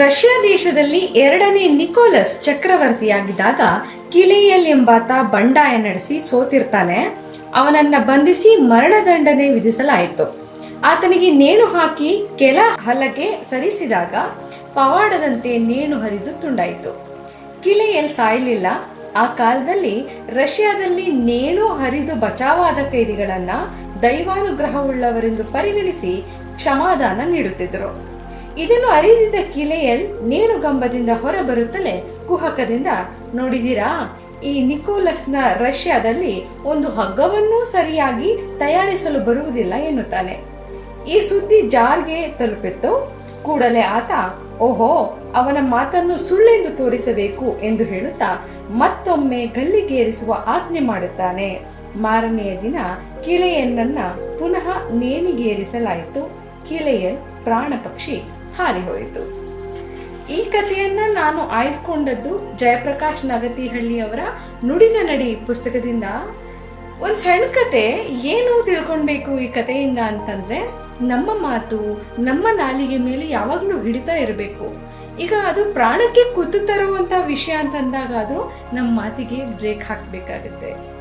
Russia ದೇಶದಲ್ಲಿ ಎರಡನೇ Nicolas ಚಕ್ರವರ್ತಿಯಾಗಿದ್ದಾಗ ಕಿಲೇಯಲ್ ಎಂಬಾತ ಬಂಡಾಯ ನಡೆಸಿ ಸೋತಿರ್ತಾನೆ. ಅವನನ್ನ ಬಂಧಿಸಿ ಮರಣದಂಡನೆ ವಿಧಿಸಲಾಯಿತು. ಆತನಿಗೆ ನೇಣು ಹಾಕಿ ಕೆಲ ಹಲಗೆ ಸರಿಸಿದಾಗ ಪವಾಡದಂತೆ ನೇಣು ಹರಿದು ತುಂಡಾಯಿತು. ಕಿಲೆಯಲ್ ಸಾಯಲಿಲ್ಲ. ಆ ಕಾಲದಲ್ಲಿ ರಷ್ಯಾದಲ್ಲಿ ನೇಣು ಹರಿದು ಬಚಾವಾದ ಕೈದಿಗಳನ್ನ ದೈವಾನುಗ್ರಹವುಳ್ಳವರೆಂದು ಪರಿಗಣಿಸಿ ಕ್ಷಮಾದಾನ ನೀಡುತ್ತಿದ್ದರು. ಇದನ್ನು ಅರಿದಿದ್ದ ಕಿಲೆಯಲ್ ನೇಣುಗಂಬದಿಂದ ಹೊರಬರುತ್ತಲೇ ಕುಹಕದಿಂದ ನೋಡಿದಿರಾ ಈ ನಿಕೋಲಸ್ನ ರಷ್ಯಾದಲ್ಲಿ ಒಂದು ಹಗ್ಗವನ್ನೂ ಸರಿಯಾಗಿ ತಯಾರಿಸಲು ಬರುವುದಿಲ್ಲ ಎನ್ನುತ್ತಾನೆ. ಈ ಸುದ್ದಿ ಜಾರ್ಗೆ ತಲುಪಿತ್ತು. ಕೂಡಲೇ ಆತ, ಓಹೋ, ಅವನ ಮಾತನ್ನು ಸುಳ್ಳೆಂದು ತೋರಿಸಬೇಕು ಎಂದು ಹೇಳುತ್ತಾ ಮತ್ತೊಮ್ಮೆ ಗಲ್ಲಿಗೇರಿಸುವ ಆಜ್ಞೆ ಮಾಡುತ್ತಾನೆ. ಮಾರನೆಯ ದಿನ ಕಿಲೆಯನ್ನ ಪುನಃ ನೇಣಿಗೇರಿಸಲಾಯಿತು. ಕಿಲೆಯನ್ ಪ್ರಾಣ ಪಕ್ಷಿ ಹಾರಿ ಹೋಯಿತು ಈ ಕಥೆಯನ್ನ ನಾನು ಆಯ್ದುಕೊಂಡದ್ದು ಜಯಪ್ರಕಾಶ್ ನಗತಿಹಳ್ಳಿ ಅವರ ನುಡಿದ ನಡಿ ಪುಸ್ತಕದಿಂದ. ಒಂದು ಸಣ್ಣ ಕತೆ, ಏನು ತಿಳ್ಕೊಳ್ಬೇಕು ಈ ಕಥೆಯಿಂದ ಅಂತಂದ್ರೆ, ನಮ್ಮ ಮಾತು, ನಮ್ಮ ನಾಲಿಗೆ ಮೇಲೆ ಯಾವಾಗಲೂ ಹಿಡಿತಾ ಇರಬೇಕು. ಈಗ ಅದು ಪ್ರಾಣಕ್ಕೆ ಕುತ್ತು ತರುವಂತ ವಿಷಯ ಅಂತಂದಾಗ ಆದ್ರೂ ನಮ್ಮ ಮಾತಿಗೆ ಬ್ರೇಕ್ ಹಾಕ್ಬೇಕಾಗತ್ತೆ.